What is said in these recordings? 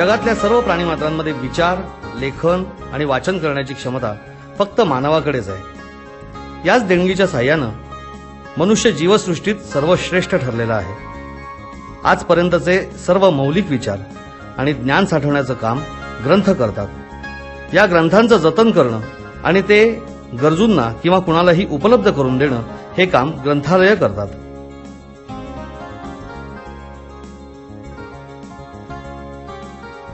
जगातल्या सर्व प्राणीमात्रांमध्ये विचार लेखन आणि वाचन करण्याची क्षमता फक्त मानवाकडेच आहे. याच देणगीच्या साह्यानं मनुष्य जीवसृष्टीत सर्वश्रेष्ठ ठरलेला आहे. आजपर्यंतचे सर्व मौलिक विचार आणि ज्ञान साठवण्याचं काम ग्रंथ करतात. या ग्रंथांचं जतन करणं आणि ते गरजूंना किंवा कुणालाही उपलब्ध करून देणं हे काम ग्रंथालय करतात.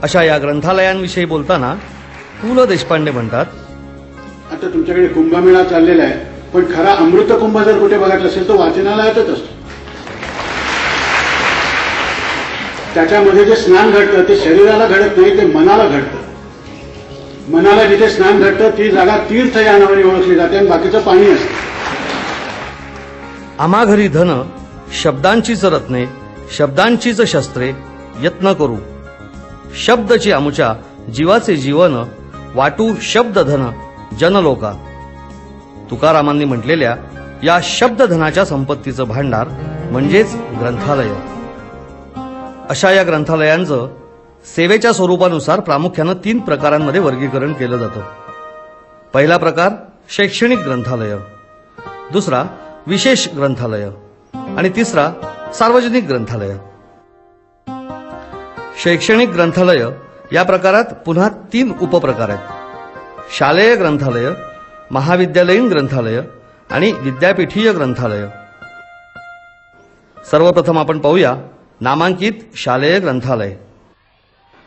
अशा या ग्रंथालयांविषयी बोलताना पु ल देशपांडे म्हणतात आता तुमच्याकडे कुंभमेळा चाललेला आहे पण खरा अमृत कुंभ जर कुठे बघायचा असेल तो वाचनालयातच असतो. त्याच्यामध्ये जे स्नान घडतं ते शरीराला घडत नाही ते मनाला घडतं. मनाला जिथे स्नान घडतं ती जागा तीर्थ या नावाने ओळखली जाते आणि बाकीचं पाणी असतं. आम्हा घरी धन शब्दांचीच रत्ने शब्दांचीच शस्त्रे यत्न करू. शब्दची आमुच्या जीवाचे जीवन वाटू शब्दधन जनलोका. तुकारामांनी म्हटलेल्या या शब्दधनाच्या संपत्तीचं भांडार म्हणजेच ग्रंथालय. अशा या ग्रंथालयांचं सेवेच्या स्वरूपानुसार प्रामुख्यानं तीन प्रकारांमध्ये वर्गीकरण केलं जातं. पहिला प्रकार शैक्षणिक ग्रंथालय. दुसरा विशेष ग्रंथालय. आणि तिसरा सार्वजनिक ग्रंथालय. शैक्षणिक ग्रंथालय या प्रकारात पुन्हा तीन उपप्रकार आहेत. शालेय ग्रंथालय महाविद्यालयीन ग्रंथालय आणि विद्यापीठीय ग्रंथालय. सर्वप्रथम आपण पाहूया नामांकित शालेय ग्रंथालय.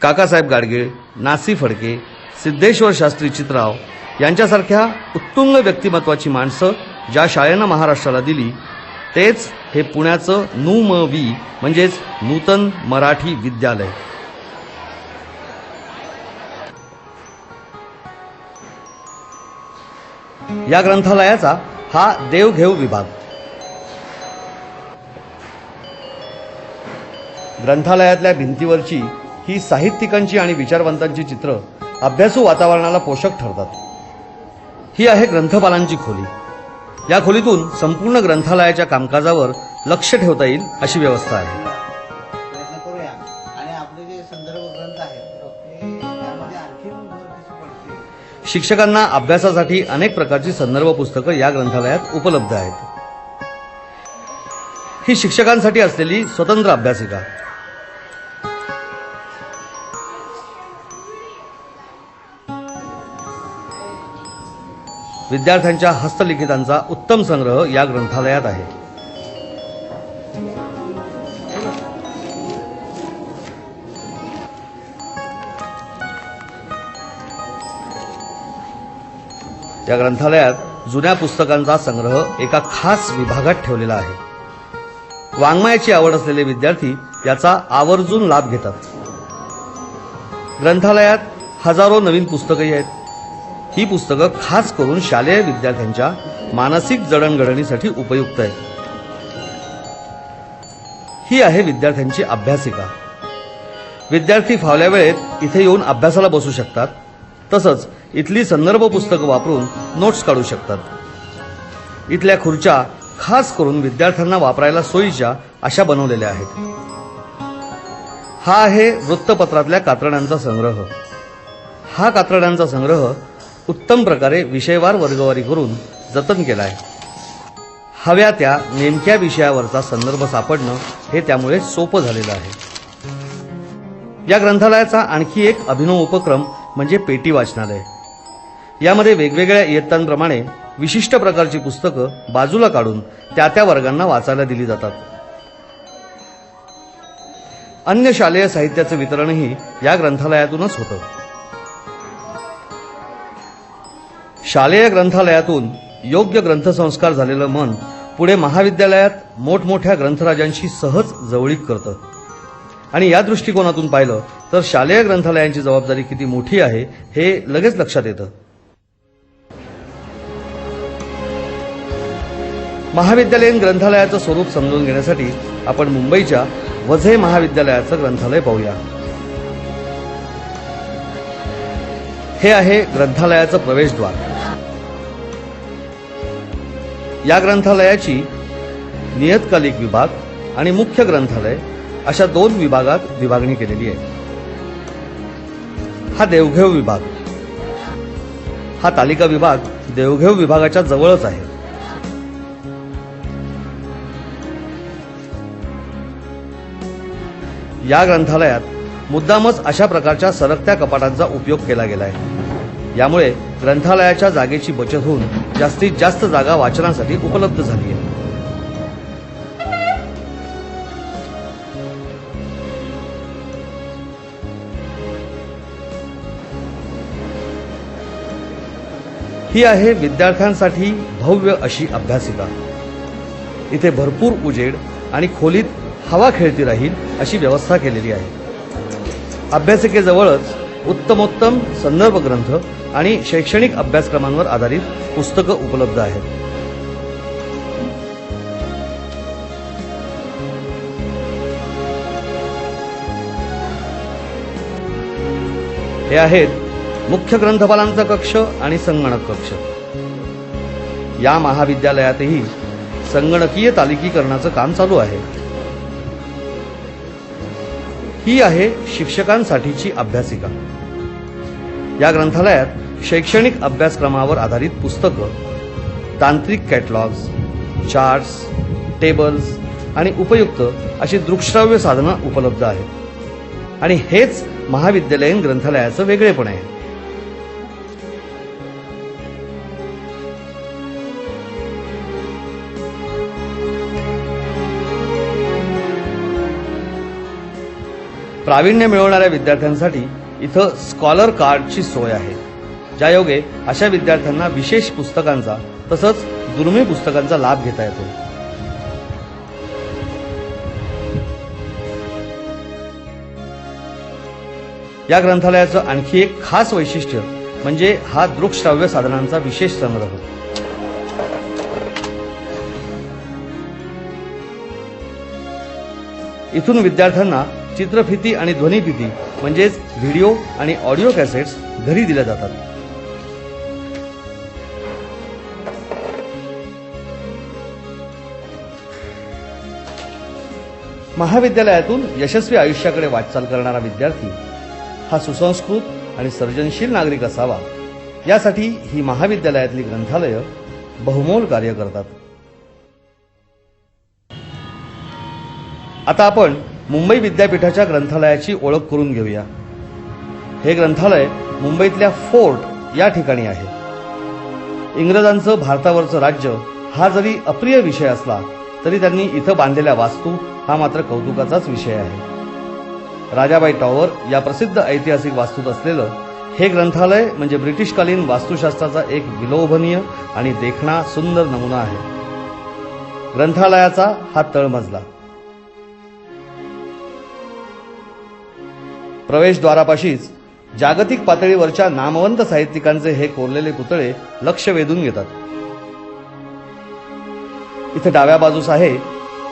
काकासाहेब गाडगीळ नासी फडके सिद्धेश्वर शास्त्री चित्राव यांच्यासारख्या उत्तुंग व्यक्तिमत्वाची माणसं ज्या शाळेनं महाराष्ट्राला दिली तेच हे पुण्याचं नु म वी म्हणजेच नूतन मराठी विद्यालय. या ग्रंथालयाचा हा देवघेव विभाग. ग्रंथालयातल्या भिंतीवरची ही साहित्यिकांची आणि विचारवंतांची चित्र अभ्यासू वातावरणाला पोषक ठरतात. ही आहे ग्रंथपालांची खोली. या खोलीतून संपूर्ण ग्रंथालयाच्या कामकाजावर लक्ष ठेवता येईल अशी व्यवस्था आहे. शिक्षकांना अभ्यासासाठी अनेक प्रकारची संदर्भ पुस्तकं या ग्रंथालयात उपलब्ध आहेत. ही शिक्षकांसाठी असलेली स्वतंत्र अभ्यासिका. विद्यार्थ्यांच्या हस्तलिखितांचा उत्तम संग्रह या ग्रंथालयात आहे. या ग्रंथालयात जुन्या पुस्तकांचा संग्रह एका खास विभागात ठेवलेला आहे. वाङ्मयाची आवड असलेले विद्यार्थी याचा आवर्जून लाभ घेतात. ग्रंथालयात हजारो नवीन पुस्तकंही आहेत. ही पुस्तकं खास करून शालेय विद्यार्थ्यांच्या मानसिक जडणघडणीसाठी उपयुक्त आहे ही आहे विद्यार्थ्यांची अभ्यासिका. विद्यार्थी फावल्या वेळेत इथे येऊन अभ्यासाला बसू शकतात. तसंच इथली संदर्भ पुस्तकं वापरून नोट्स काढू शकतात. इथल्या खुर्च्या खास करून विद्यार्थ्यांना वापरायला सोयीच्या अशा बनवलेल्या आहेत. हा आहे वृत्तपत्रातल्या कातरण्यांचा संग्रह. हा कातरण्यांचा संग्रह उत्तम प्रकारे विषयवार वर्गवारी करून जतन केला आहे हव्या त्या नेमक्या विषयावरचा संदर्भ सापडणं हे त्यामुळे सोपं झालेलं आहे. या ग्रंथालयाचा आणखी एक अभिनव उपक्रम म्हणजे पेटी वाचनालय. यामध्ये वेगवेगळ्या इयत्तांप्रमाणे विशिष्ट प्रकारची पुस्तकं बाजूला काढून त्या त्या वर्गांना वाचायला दिली जातात. अन्य शालेय साहित्याचं वितरणही या ग्रंथालयातूनच होतं. शालेय ग्रंथालयातून योग्य ग्रंथसंस्कार झालेलं मन पुढे महाविद्यालयात मोठमोठ्या ग्रंथराजांशी सहज जवळीक करतं. आणि या दृष्टिकोनातून पाहिलं तर शालेय ग्रंथालयांची जबाबदारी किती मोठी आहे हे लगेच लक्षात येतं. महाविद्यालयीन ग्रंथालयाचं स्वरूप समजून घेण्यासाठी आपण मुंबईच्या वझे महाविद्यालयाचं ग्रंथालय पाहूया. हे आहे ग्रंथालयाचं प्रवेशद्वार. या ग्रंथालयाची नियतकालिक विभाग आणि मुख्य ग्रंथालय अशा दोन विभागात विभागणी केलेली आहे. हा देवघेव विभाग. हा तालिका विभाग देवघेव विभागाच्या जवळच आहे. या ग्रंथालयात मुद्दामच अशा प्रकारच्या सरकत्या कपाटांचा उपयोग केला गेलाय यामुळे ग्रंथालयाच्या जागेची बचत होऊन जास्तीत जास्त जागा वाचनासाठी उपलब्ध झाली आहे. ही आहे विद्यार्थ्यांसाठी भव्य अशी अभ्यासिका. इथे भरपूर उजेड आणि खोलीत हवा खेळती राहील अशी व्यवस्था केलेली आहे. अभ्यासिकेजवळच उत्तमोत्तम संदर्भ ग्रंथ आणि शैक्षणिक अभ्यासक्रमांवर आधारित पुस्तकं उपलब्ध आहेत. हे आहेत मुख्य ग्रंथपालांचा कक्ष आणि संगणक कक्ष. या महाविद्यालयातही संगणकीय तालिकीकरणाचं काम चालू आहे. ही आहे शिक्षकांसाठीची अभ्यासिका. या ग्रंथालयात शैक्षणिक अभ्यासक्रमावर आधारित पुस्तकं तांत्रिक कॅटलॉग्स चार्ट्स टेबल्स आणि उपयुक्त अशी दृकश्राव्य साधनं उपलब्ध आहेत. आणि हेच महाविद्यालयीन ग्रंथालयाचं वेगळेपण आहे. प्रावीण्य मिळवणाऱ्या विद्यार्थ्यांसाठी इथं स्कॉलर कार्डची सोय आहे. ज्यायोगे अशा विद्यार्थ्यांना विशेष पुस्तकांचा तसंच दुर्मिळ पुस्तकांचा लाभ घेता येतो. या ग्रंथालयाचं आणखी एक खास वैशिष्ट्य म्हणजे हा दृकश्राव्य साधनांचा विशेष संग्रह. इथून विद्यार्थ्यांना चित्रफिती आणि ध्वनिफिती म्हणजेच व्हिडिओ आणि ऑडिओ कॅसेट्स घरी दिल्या जातात. महाविद्यालयातून यशस्वी आयुष्याकडे वाटचाल करणारा विद्यार्थी हा सुसंस्कृत आणि सर्जनशील नागरिक असावा. यासाठी ही महाविद्यालयातली ग्रंथालयं बहुमोल कार्य करतात. आता आपण मुंबई विद्यापीठाच्या ग्रंथालयाची ओळख करून घेऊया. हे ग्रंथालय मुंबईतल्या फोर्ट या ठिकाणी आहे. इंग्रजांचं भारतावरचं राज्य हा जरी अप्रिय विषय असला तरी त्यांनी इथं बांधलेल्या वास्तू हा मात्र कौतुकाचाच विषय आहे. राजाबाई टॉवर या प्रसिद्ध ऐतिहासिक वास्तूत असलेलं हे ग्रंथालय म्हणजे ब्रिटिशकालीन वास्तुशास्त्राचा एक विलोभनीय आणि देखणा सुंदर नमुना आहे. ग्रंथालयाचा हा तळमजला. प्रवेशद्वारापाशीच जागतिक पातळीवरच्या नामवंत साहित्यिकांचे हे कोरलेले पुतळे लक्ष वेधून घेतात. इथे डाव्या बाजूस आहे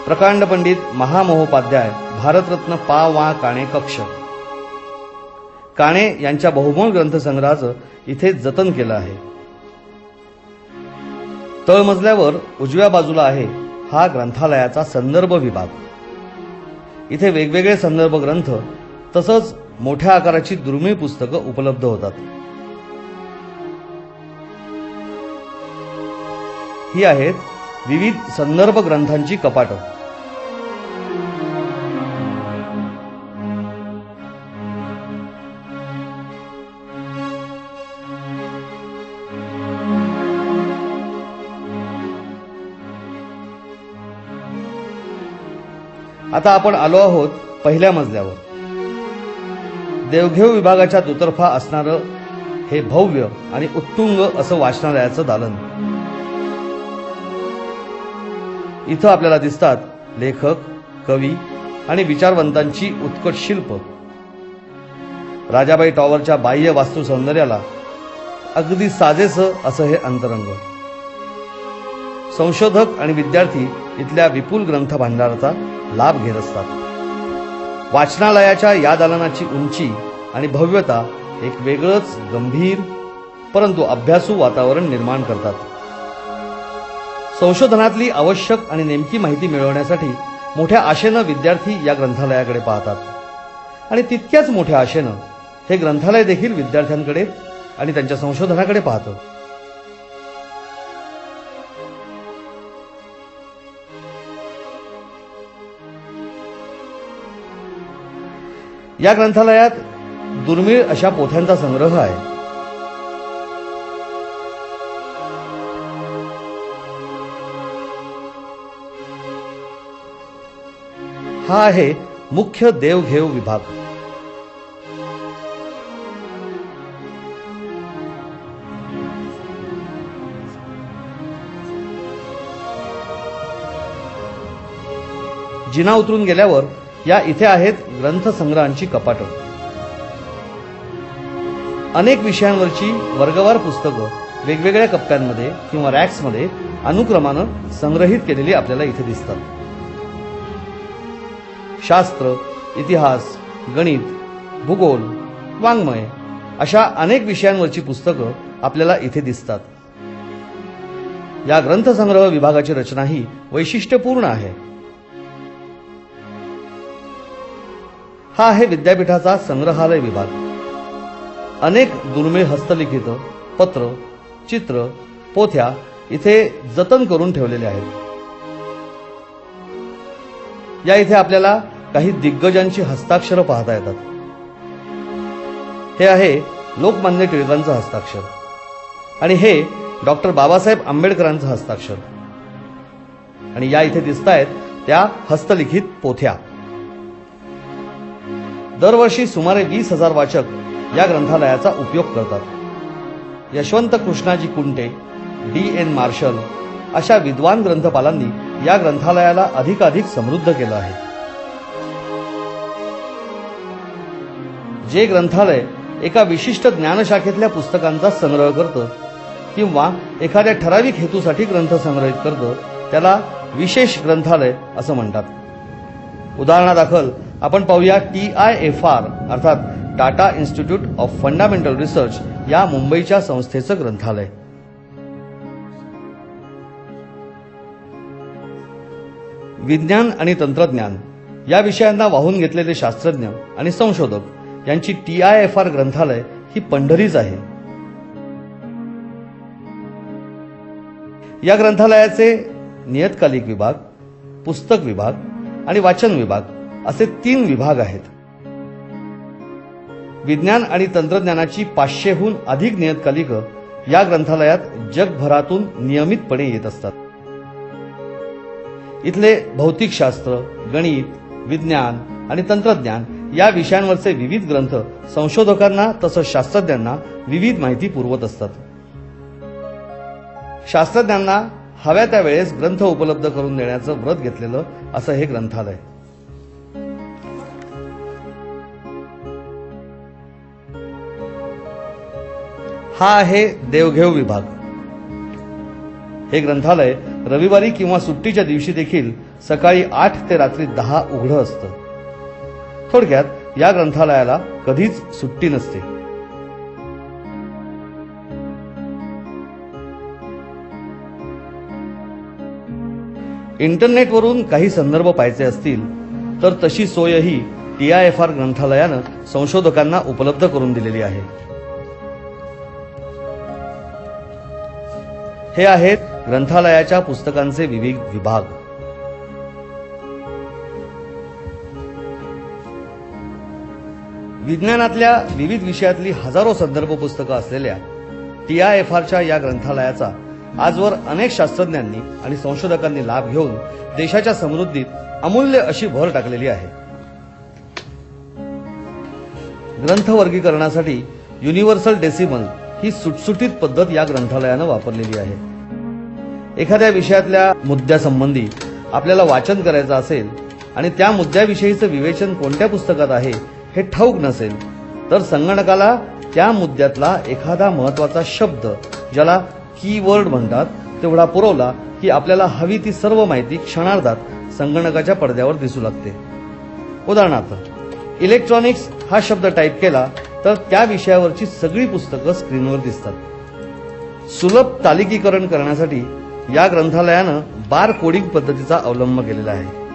प्रकांड पंडित महामहोपाध्याय भारतरत्न पा वा काणे कक्ष. काणे यांच्या बहुमोल ग्रंथसंग्रहाचं इथे जतन केलं आहे. तळमजल्यावर उजव्या बाजूला आहे हा ग्रंथालयाचा संदर्भ विभाग. इथे वेगवेगळे संदर्भ ग्रंथ तसंच मोठ्या आकाराची दुर्मिळ पुस्तकं उपलब्ध होतात. ही आहेत विविध संदर्भ ग्रंथांची कपाटं. आता आपण आलो आहोत पहिल्या मजल्यावर. देवघेव विभागाच्या दुतर्फा असणारं हे भव्य आणि उत्तुंग असं वाचनालयाचं दालन. इथं आपल्याला दिसतात लेखक कवी आणि विचारवंतांची उत्कट शिल्प. राजाबाई टॉवरच्या बाह्य वास्तू सौंदर्याला अगदी साजेसं असं हे अंतरंग. संशोधक आणि विद्यार्थी इथल्या विपुल ग्रंथ भांडाराचा लाभ घेत असतात. वाचनालयाच्या या दालनाची उंची आणि भव्यता एक वेगळंच गंभीर परंतु अभ्यासू वातावरण निर्माण करतात. संशोधनातली आवश्यक आणि नेमकी माहिती मिळवण्यासाठी मोठ्या आशेनं विद्यार्थी या ग्रंथालयाकडे पाहतात. आणि तितक्याच मोठ्या आशेनं हे ग्रंथालय देखील विद्यार्थ्यांकडे आणि त्यांच्या संशोधनाकडे पाहतं. या ग्रंथालयात दुर्मिळ अशा पोथ्यांचा संग्रह आहे. हा आहे मुख्य देवघेव विभाग. जिना उतरून गेल्यावर या इथे आहेत ग्रंथसंग्रहांची कपाटं. अनेक विषयांवरची वर्गवार पुस्तकं वेगवेगळ्या कप्प्यांमध्ये किंवा रॅक्समध्ये अनुक्रमानं संग्रहित केलेली आपल्याला इथे दिसतात. शास्त्र इतिहास गणित भूगोल वाङ्मय अशा अनेक विषयांवरची पुस्तकं आपल्याला इथे दिसतात. या ग्रंथसंग्रह विभागाची रचना ही वैशिष्ट्यपूर्ण आहे. हा आहे विद्यापीठाचा संग्रहालय विभाग. अनेक दुर्मिळ हस्तलिखित पत्र चित्र पोथ्या इथे जतन करून ठेवलेले आहेत. या इथे आपल्याला काही दिग्गजांची हस्ताक्षरं पाहता येतात. हे आहे लोकमान्य टिळकांचं हस्ताक्षर. आणि हे डॉक्टर बाबासाहेब आंबेडकरांचं हस्ताक्षर. आणि या इथे दिसत आहेत त्या हस्तलिखित पोथ्या. दरवर्षी सुमारे वीस हजार वाचक या ग्रंथालयाचा उपयोग करतात. Yashwant Krishnaji Kunte D N Marshall अशा विद्वान ग्रंथपालांनी या ग्रंथालयाला अधिकाधिक समृद्ध केलं आहे. जे ग्रंथालय एका विशिष्ट ज्ञानशाखेतल्या पुस्तकांचा संग्रह करतं किंवा एखाद्या ठराविक हेतूसाठी ग्रंथ संग्रहित करतं त्याला विशेष ग्रंथालय असं म्हणतात. उदाहरणादाखल आपण पाहूया टी आय एफ आर अर्थात Tata institute of fundamental research या मुंबईच्या संस्थेचं ग्रंथालय. विज्ञान आणि तंत्रज्ञान या विषयांना वाहून घेतलेले शास्त्रज्ञ आणि संशोधक यांची टी आय एफ आर ग्रंथालय ही पंढरीच आहे. या ग्रंथालयाचे नियतकालिक विभाग पुस्तक विभाग आणि वाचन विभाग असे तीन विभाग आहेत. विज्ञान आणि तंत्रज्ञानाची पाचशेहून अधिक नियतकालिकं या ग्रंथालयात जगभरातून नियमितपणे येत असतात. इथले भौतिकशास्त्र गणित विज्ञान आणि तंत्रज्ञान या विषयांवरचे विविध ग्रंथ संशोधकांना तसंच शास्त्रज्ञांना विविध माहिती पुरवत असतात. शास्त्रज्ञांना हव्या त्या वेळेस ग्रंथ उपलब्ध करून देण्याचं व्रत घेतलेलं असं हे ग्रंथालय. हा आहे देवघेव विभाग. हे ग्रंथालय रविवारी किंवा सुट्टीच्या दिवशी देखील सकाळी आठ ते रात्री दहा उघडं असतं. थोडक्यात या ग्रंथालयाला कधीच सुट्टी नसते. इंटरनेटवरून काही संदर्भ पाहायचे असतील तर तशी सोयही टी आय एफ आर ग्रंथालयानं संशोधकांना उपलब्ध करून दिलेली आहे. हे आहेत ग्रंथालयाच्या पुस्तकांचे विविध विभाग. विज्ञानातल्या विविध विषयातली हजारो संदर्भ पुस्तकं असलेल्या टी आय एफ आरच्या या ग्रंथालयाचा आजवर अनेक शास्त्रज्ञांनी आणि संशोधकांनी लाभ घेऊन देशाच्या समृद्धीत अमूल्य अशी भर टाकलेली आहे. ग्रंथ वर्गीकरणासाठी युनिव्हर्सल डेसिमल ही सुटसुटीत पद्धत या ग्रंथालयानं वापरलेली आहे. एखाद्या विषयातल्या मुद्द्यासंबंधी आपल्याला वाचन करायचं असेल आणि त्या मुद्द्याविषयीचं विवेचन कोणत्या पुस्तकात आहे हे ठाऊक नसेल तर संगणकाला त्या मुद्द्यातला एखादा महत्त्वाचा शब्द ज्याला कीवर्ड म्हणतात तेवढा पुरवला की आपल्याला हवी ती सर्व माहिती क्षणार्धात संगणकाच्या पडद्यावर दिसू लागते. उदाहरणार्थ इलेक्ट्रॉनिक्स हा शब्द टाईप केला तर त्या विषयावरची सगळी पुस्तकं स्क्रीनवर दिसतात. सुलभ तालिकीकरण करण्यासाठी या ग्रंथालयानं बार कोडिंग पद्धतीचा अवलंब केलेला आहे.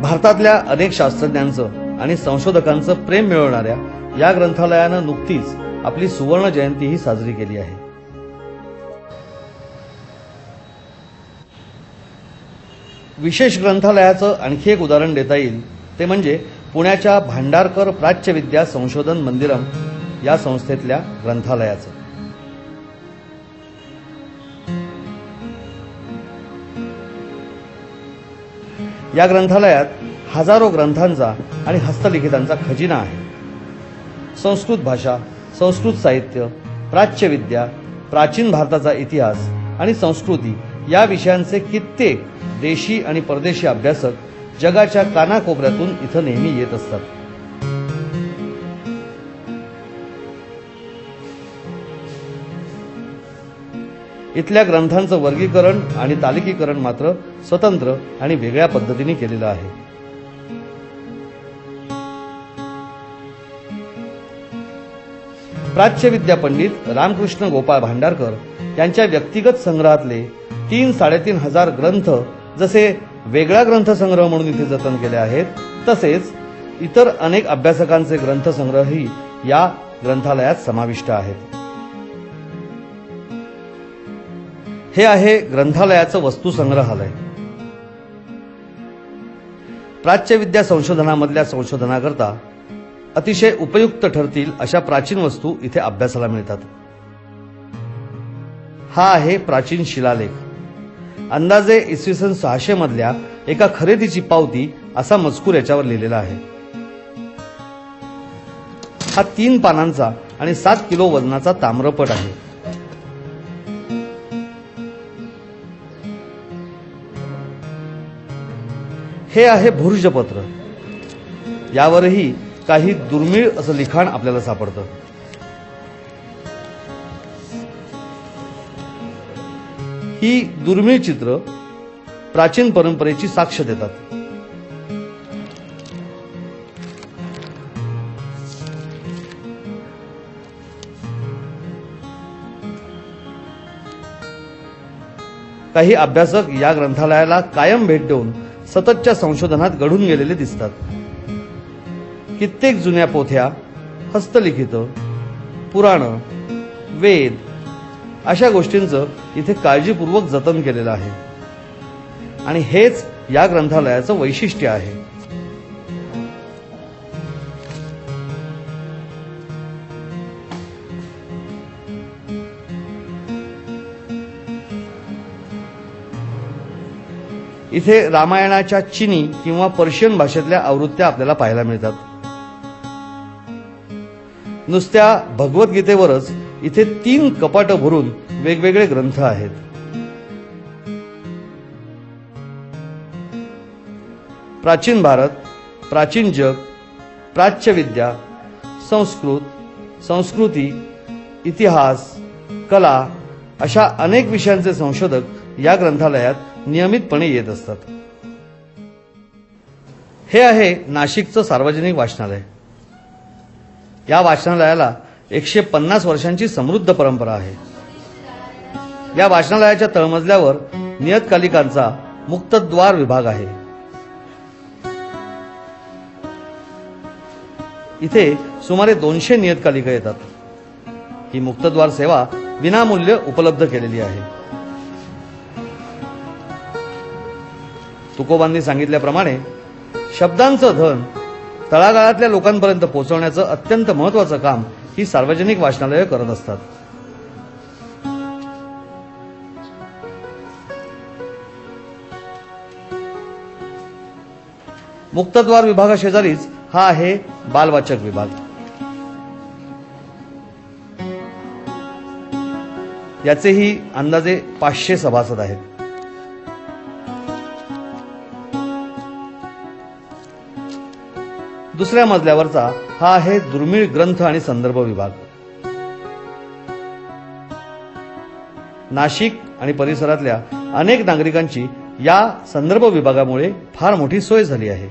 भारतातल्या अनेक शास्त्रज्ञांचं आणि संशोधकांचं प्रेम मिळवणाऱ्या या ग्रंथालयानं नुकतीच आपली सुवर्ण जयंतीही साजरी केली आहे. विशेष ग्रंथालयाचं आणखी एक उदाहरण देता येईल. ते म्हणजे पुण्याच्या भांडारकर प्राच्यविद्या संशोधन मंदिरम या संस्थेतल्या ग्रंथालयाचं. या ग्रंथालयात हजारो ग्रंथांचा आणि हस्तलिखितांचा खजिना आहे. संस्कृत भाषा संस्कृत साहित्य प्राच्यविद्या प्राचीन भारताचा इतिहास आणि संस्कृती या विषयांचे कित्येक देशी आणि परदेशी अभ्यासक जगाच्या कानाकोपऱ्यातून इथं नेहमी येत असतात. इथल्या ग्रंथांचं वर्गीकरण आणि तालिकीकरण मात्र स्वतंत्र आणि वेगळ्या पद्धतीने केलेलं आहे. प्राच्यविद्या पंडित रामकृष्ण गोपाळ भांडारकर यांच्या व्यक्तिगत संग्रहातले तीन साडेतीन हजार ग्रंथ जसे वेगळा ग्रंथसंग्रह म्हणून इथे जतन केले आहेत. तसेच इतर अनेक अभ्यासकांचे ग्रंथसंग्रहही या ग्रंथालयात समाविष्ट आहेत. हे आहे ग्रंथालयाचं वस्तुसंग्रहालय. प्राच्यविद्या संशोधनामधल्या संशोधनाकरता अतिशय उपयुक्त ठरतील अशा प्राचीन वस्तू इथे अभ्यासाला मिळतात. हा आहे प्राचीन शिलालेख. अंदाजे इसवी सन सहाशे मधल्या एका खरेदीची पावती असा मजकूर याच्यावर लिहिलेला आहे. हा तीन पानांचा आणि सात किलो वजनाचा ताम्रपट आहे. हे आहे भुर्जपत्र. यावरही काही दुर्मिळ असं लिखाण आपल्याला सापडतं. ही दुर्मिळ चित्र प्राचीन परंपरेची साक्ष देतात. काही अभ्यासक या ग्रंथालयाला कायम भेट देऊन सततच्या संशोधनात घडून गेलेले दिसतात. कित्येक जुन्या पोथ्या हस्तलिखित पुराणं वेद अशा गोष्टींचं इथे काळजीपूर्वक जतन केलेलं आहे. आणि हेच या ग्रंथालयाचं वैशिष्ट्य आहे. इथे रामायणाच्या चिनी किंवा पर्शियन भाषेतल्या आवृत्त्या आपल्याला पाहायला मिळतात. नुसत्या भगवद्गीतेवरच इथे तीन कपाट भरून वेगवेगळे ग्रंथ आहेत. प्राचीन भारत प्राचीन जग प्राच्यविद्या संस्कृत संस्कृती इतिहास कला अशा अनेक विषयांचे संशोधक या ग्रंथालयात नियमितपणे येत असतात. हे आहे नाशिकचं सार्वजनिक वाचनालय. या वाचनालयाला एकशे पन्नास वर्षांची समृद्ध परंपरा आहे. या वाचनालयाच्या तळमजल्यावर नियतकालिकांचा मुक्तद्वार विभाग आहे. इथे सुमारे दोनशे नियतकालिका येतात. ही मुक्तद्वार सेवा विनामूल्य उपलब्ध केलेली आहे. तुकोबांनी सांगितल्याप्रमाणे शब्दांचं धन तळागाळातल्या लोकांपर्यंत पोहोचवण्याचं अत्यंत महत्वाचं काम ही सार्वजनिक वाचनालयं करत असतात. मुक्तद्वार विभागाशेजारीच हा आहे बालवाचक विभाग. याचेही अंदाजे पाचशे सभासद आहेत. दुसऱ्या मजल्यावरचा हा आहे दुर्मिळ ग्रंथ आणि संदर्भ विभाग. नाशिक आणि परिसरातल्या अनेक नागरिकांची या संदर्भ विभागामुळे फार मोठी सोय झाली आहे.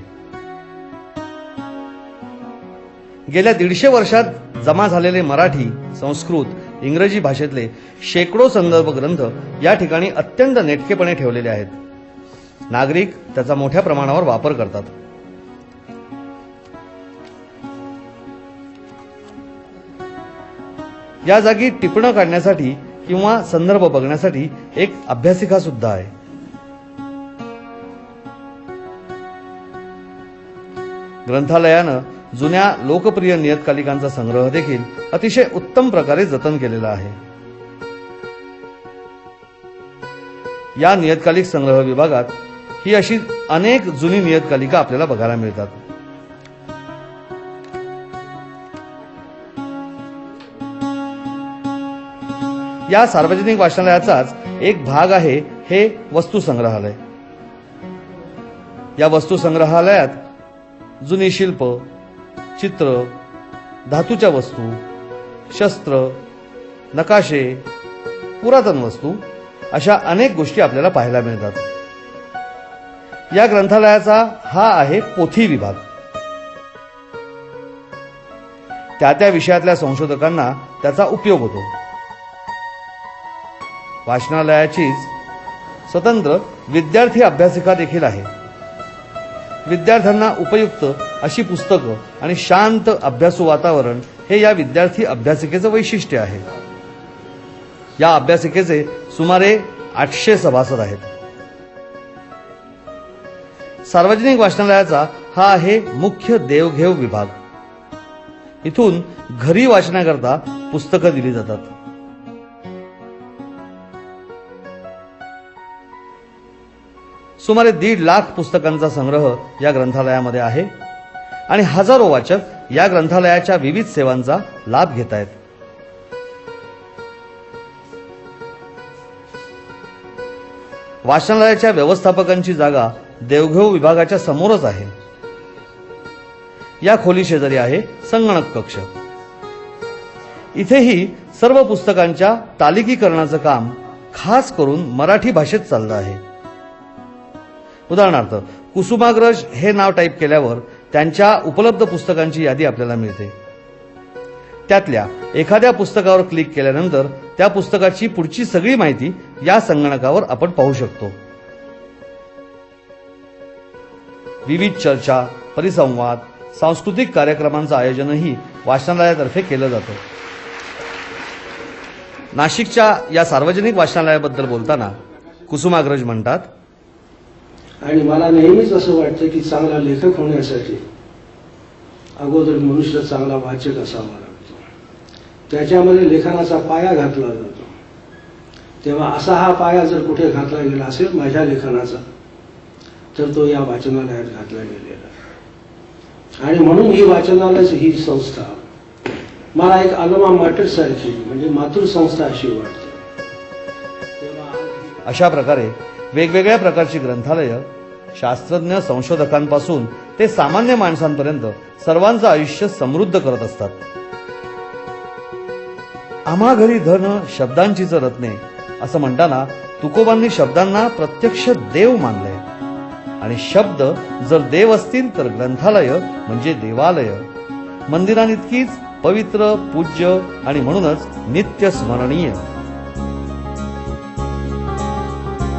गेल्या दीडशे वर्षात जमा झालेले मराठी संस्कृत इंग्रजी भाषेतले शेकडो संदर्भ ग्रंथ या ठिकाणी अत्यंत नेटकेपणे ठेवलेले आहेत. नागरिक त्याचा मोठ्या प्रमाणावर वापर करतात. या जागी टिपणं काढण्यासाठी किंवा संदर्भ बघण्यासाठी एक अभ्यासिका सुद्धा आहे. ग्रंथालयानं जुन्या लोकप्रिय नियतकालिकांचा संग्रह देखील अतिशय उत्तम प्रकारे जतन केलेला आहे. या नियतकालिक संग्रह विभागात ही अशी अनेक जुनी नियतकालिका आपल्याला बघायला मिळतात. या सार्वजनिक वाचनालयाचाच एक भाग आहे हे वस्तू संग्रहालय या वस्तू संग्रहालयात जुनी शिल्प चित्र धातूच्या वस्तू शस्त्र नकाशे पुरातन वस्तू अशा अनेक गोष्टी आपल्याला पाहायला मिळतात. या ग्रंथालयाचा हा आहे पोथी विभाग. त्या त्या विषयातल्या संशोधकांना त्याचा उपयोग होतो. वाचनालयाचीच स्वतंत्र विद्यार्थी अभ्यासिका देखील आहे. विद्यार्थ्यांना उपयुक्त अशी पुस्तकं आणि शांत अभ्यासू वातावरण हे या विद्यार्थी अभ्यासिकेचं वैशिष्ट्य आहे. या अभ्यासिकेचे सुमारे आठशे सभासद आहेत. सार्वजनिक वाचनालयाचा हा आहे मुख्य देवघेव विभाग. इथून घरी वाचण्याकरता पुस्तकं दिली जातात. सुमारे दीड लाख पुस्तकांचा संग्रह या ग्रंथालयामध्ये आहे. आणि हजारो वाचक या ग्रंथालयाच्या विविध सेवांचा लाभ घेत आहेत. वाचनालयाच्या व्यवस्थापकांची जागा देवघेव विभागाच्या समोरच आहे. या खोली शेजारी आहे संगणक कक्ष. इथेही सर्व पुस्तकांच्या तालिकीकरणाचं काम खास करून मराठी भाषेत चाललं आहे. उदाहरणार्थ कुसुमाग्रज हे नाव टाईप केल्यावर त्यांच्या उपलब्ध पुस्तकांची यादी आपल्याला मिळते. त्यातल्या एखाद्या पुस्तकावर क्लिक केल्यानंतर त्या पुस्तकाची पुढची सगळी माहिती या संगणकावर आपण पाहू शकतो. विविध चर्चा परिसंवाद सांस्कृतिक कार्यक्रमांचं आयोजनही वाचनालयातर्फे केलं जातं. नाशिकच्या या सार्वजनिक वाचनालयाबद्दल बोलताना कुसुमाग्रज म्हणतात आणि मला नेहमीच असं वाटतं की चांगला लेखक होण्यासाठी अगोदर मनुष्य चांगला वाचक असावा लागतो. त्याच्यामध्ये लेखनाचा पाया घातला जातो. तेव्हा असा हा पाया जर कुठे घातला गेला असेल माझ्या लेखनाचा तर तो या वाचनालयात घातला गेलेला आणि म्हणून ही वाचनालयाच ही संस्था मला एक अलमा माटर सारखी म्हणजे मातृ संस्था अशी वाटते. तेव्हा अशा प्रकारे वेगवेगळ्या प्रकारची ग्रंथालयं शास्त्रज्ञ संशोधकांपासून ते सामान्य माणसांपर्यंत सर्वांचं आयुष्य समृद्ध करत असतात. आम्हा घरी धन शब्दांचीच रत्ने असं म्हणताना तुकोबांनी शब्दांना प्रत्यक्ष देव मानलंय. आणि शब्द जर देव असतील तर ग्रंथालय म्हणजे देवालय. मंदिरांइतकीच पवित्र पूज्य आणि म्हणूनच नित्य स्मरणीय.